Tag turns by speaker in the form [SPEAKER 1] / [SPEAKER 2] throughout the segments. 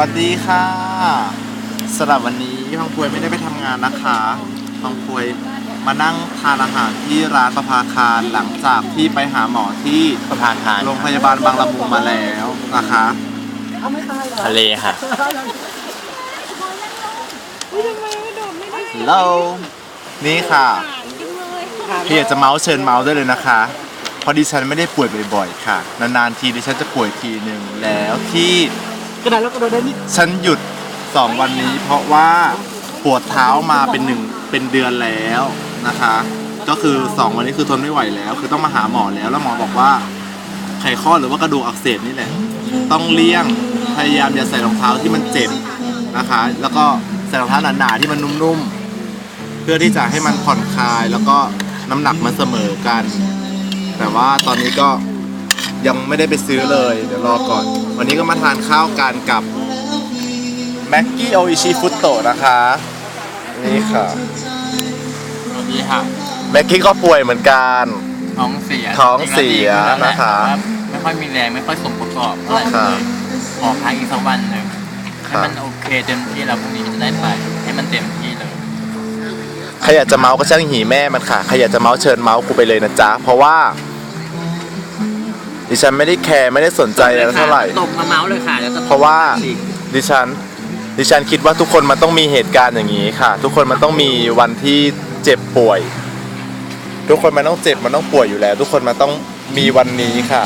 [SPEAKER 1] วัสดีค่ะสำหรับวันนี้พังพวยไม่ได้ไปทำงานนะคะพังพวยมานั่งทานอาหารที่ร้านประภาคารหลังจากที่ไปหาหมอที่
[SPEAKER 2] ประพาคาร
[SPEAKER 1] โรงพยาบาลบางละมุงมาแล้วนะคะ
[SPEAKER 2] ทะเลค่ะ
[SPEAKER 1] แล้วนี่ค่ะพี่อยากจะเมาส์เชิญเมาส์ได้เลยนะคะ เพราะดิฉันไม่ได้ป่วยบ่อยๆค่ะ นานๆทีดิฉันจะป่วยทีหนึ่งแล้วที่
[SPEAKER 3] กระดาษแล้วกระโดดได้นิด
[SPEAKER 1] ฉันหยุดสองวันนี้ เพราะว่าปวดเท้ามาเป็นหนึ่งเป็นเดือนแล้วนะคะ ก็คือสองวันนี้คือทนไม่ไหวแล้ว คือต้องมาหาหมอแล้วแล้วหมอบอกว่าไขข้อหรือว่ากระดูกอักเสบนี่แหละ ต้องเลี่ยงพยายามอย่าใส่รองเท้าที่มันเจ็บนะคะ แล้วก็ใส่รองเท้าหนาๆที่มันนุ่มๆ เพื่อที่จะให้มันผ่อนคลายแล้วก็น้ำหนักมันเสมอกัน แต่ว่าตอนนี้ก็ ยังไม่ได้ไปซื้อเลย เดี๋ยวรอก่อน วันนี้ก็มาทานข้าวกันกับแม็กกี้โออิชิฟุตโตะนะคะ นี่ค่ะ
[SPEAKER 2] สวัสดีค่ะ
[SPEAKER 1] แม็กกี้ก็ป่วยเหมือนกัน
[SPEAKER 2] ท้องเสีย
[SPEAKER 1] ท้องเสียนะคะ
[SPEAKER 2] ไม่ค่อยมีแรงไม่ค่อยสมประกอบเท่าไหร่
[SPEAKER 1] ค่ะ
[SPEAKER 2] เลยขอพักอีกสักวันหนึ่งให้
[SPEAKER 1] ค่ะ
[SPEAKER 2] มันโอเคเต็มที่แล้วพรุ่งนี้จะได้ไป ให้มันเต็มที่เลย
[SPEAKER 1] ใครอยากจะเมาส์ก็ช่างหีแม่มันค่ะใครอยากจะเมาส์เชิญเมาส์กูไปเลยนะจ๊ะเพราะว่า ดิฉันไม่ได้แคร์ไม่ได้สนใจอะไรเท่าไหร่
[SPEAKER 2] ตบมาเมาส์เลยค่ะแล้วจะ
[SPEAKER 1] เพราะว่าดิฉันดิฉันคิดว่าทุกคนมันต้องมีเหตุการณ์อย่างนี้ค่ะ ทุกคนมันต้องมีวันที่เจ็บป่วย ทุกคนมันต้องเจ็บมันต้องป่วยอยู่แล้ว ทุกคนมันต้องมีวันนี้ค่ะ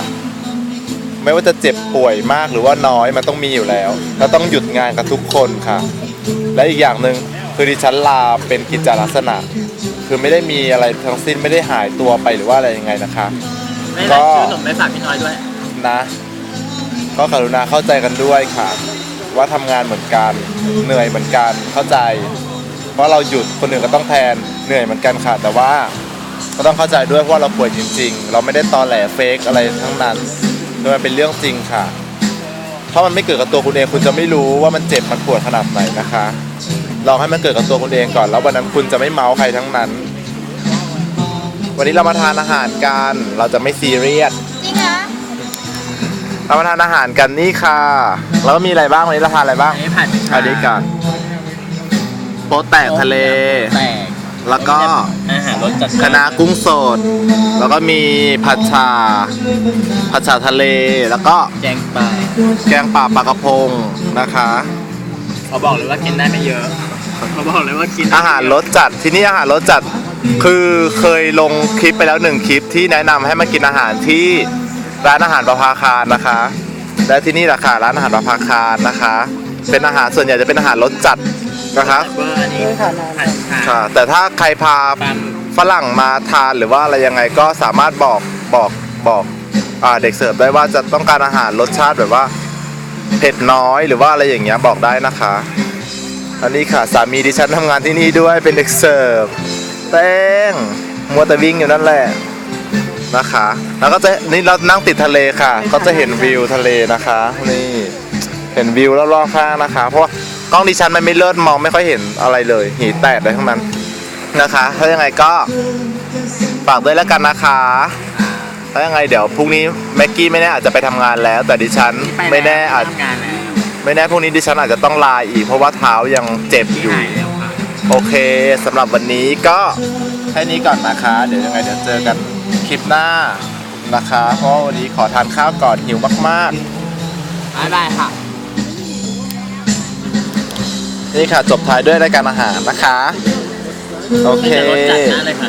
[SPEAKER 1] ไม่ว่าจะเจ็บป่วยมากหรือว่าน้อยมันต้องมีอยู่แล้วเราต้องหยุดงานกับทุกคนค่ะ และอีกอย่างหนึ่งคือดิฉันลาเป็นกิจลักษณะ คือไม่ได้มีอะไรทั้งสิ้นไม่ได้หายตัวไปหรือว่าอะไรยังไงนะคะ
[SPEAKER 2] ไม่ได้ซื้อขนมไปฝากพี่น้อยด้วย
[SPEAKER 1] นะ ก็กรุณาเข้าใจกันด้วยค่ะ ว่าทำงานเหมือนกัน เหนื่อยเหมือนกัน เข้าใจ เพราะเราหยุดคนอื่นก็ต้องแทน เหนื่อยเหมือนกันค่ะ แต่ว่าก็ต้องเข้าใจด้วยเพราะว่าเราป่วยจริง ๆ เราไม่ได้ตอแหลเฟกอะไรทั้งนั้นโดยมันเป็นเรื่องจริงค่ะ ถ้ามันไม่เกิดกับตัวคุณเองคุณจะไม่รู้ว่ามันเจ็บมันปวดขนาดไหนนะคะ ลองให้มันเกิดกับตัวคุณเองก่อน แล้ววันนั้นคุณจะไม่เมาใครทั้งนั้น วันนี้เรามาทานอาหารกัน เราจะไม่ซีเรียส
[SPEAKER 4] จริงเหรอ
[SPEAKER 1] เรามาทานอาหารกันนี่ค่ะ แล้วก็มีอะไรบ้างวันนี้เราทานอะไรบ้าง
[SPEAKER 2] อันนี้ผัด
[SPEAKER 1] อันนี้กันโป๊ะแตกทะเล
[SPEAKER 2] แตก
[SPEAKER 1] แล้วก็
[SPEAKER 2] อาหารรสจัด
[SPEAKER 1] คะน้ากุ้งสด แล้วก็มีผัดชา ผัดชาทะเล แล้วก็
[SPEAKER 2] แกงปลา
[SPEAKER 1] แกงป่าปลากระพงนะคะ
[SPEAKER 2] เขาบอกเลยว่ากินได้ไม่เยอะเขาบอกเลยว่ากินได้
[SPEAKER 1] อาหารรสจัดที่นี่อาหารรสจัด คือเคยลงคลิปไปแล้วหนึ่งคลิปที่แนะนำให้มากินอาหารที่ร้านอาหารประภาคารนะคะ และที่นี่ราคาร้านอาหารประภาคารนะคะ เป็นอาหารส่วนใหญ่จะเป็นอาหารรสจัดนะคะ
[SPEAKER 2] เบอร์อันนี้
[SPEAKER 3] ค่ะนาน
[SPEAKER 2] ผัด
[SPEAKER 1] ค่ะ แต่ถ้าใครพาฝรั่งมาทานหรือว่าอะไรยังไงก็สามารถบอกบอกบอกอเด็กเสิร์ฟได้ว่าจะต้องการอาหารรสชาติแบบว่าเผ็ดน้อยหรือว่าอะไรอย่างเงี้ยบอกได้นะคะ อันนี้ค่ะสามีดิฉันทำงานที่นี่ด้วยเป็นเด็กเสิร์ฟ เต้งมัวแต่วิ่งอยู่นั่นแหละนะคะ แล้วก็จะนี่เรานั่งติดทะเลค่ะ ก็จะเห็นวิวทะเลนะคะ นี่เห็นวิวรอบๆข้างนะคะ เพราะว่ากล้องดิฉันมันไม่เลิศมองไม่ค่อยเห็นอะไรเลยหีแตกเลยทั้งนั้นนะคะถ้ายังไงก็ฝากด้วยแล้วกันนะคะถ้ายังไงเดี๋ยวพรุ่งนี้แม็กกี้ไม่แน่อาจจะไปทำงานแล้ว แต่ดิฉันไม่แน่อาจ
[SPEAKER 2] ทำงานแล้ว
[SPEAKER 1] ไม่แน่พรุ่งนี้ดิฉันอาจจะต้องลาอีกเพราะว่าเท้ายังเจ็บ
[SPEAKER 2] ที่
[SPEAKER 1] อยู่
[SPEAKER 2] หายแล้วค่ะ
[SPEAKER 1] โอเคสำหรับวันนี้ก็แค่นี้ก่อนนะคะ เดี๋ยวยังไงเดี๋ยวเจอกันคลิปหน้านะคะ เพราะว่าวันนี้ขอทานข้าวก่อนหิวมาก
[SPEAKER 2] บ๊ายบายค่ะ
[SPEAKER 1] ๆ นี่ค่ะจบท้ายด้วยรายการอาหารนะคะ โอเค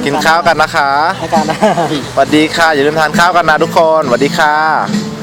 [SPEAKER 1] กินข้าวกันนะคะ
[SPEAKER 3] อาการได้
[SPEAKER 1] สวัสดีค่ะอย่าลืมทานข้าวกันนะทุกคนสวัสดีค่ะ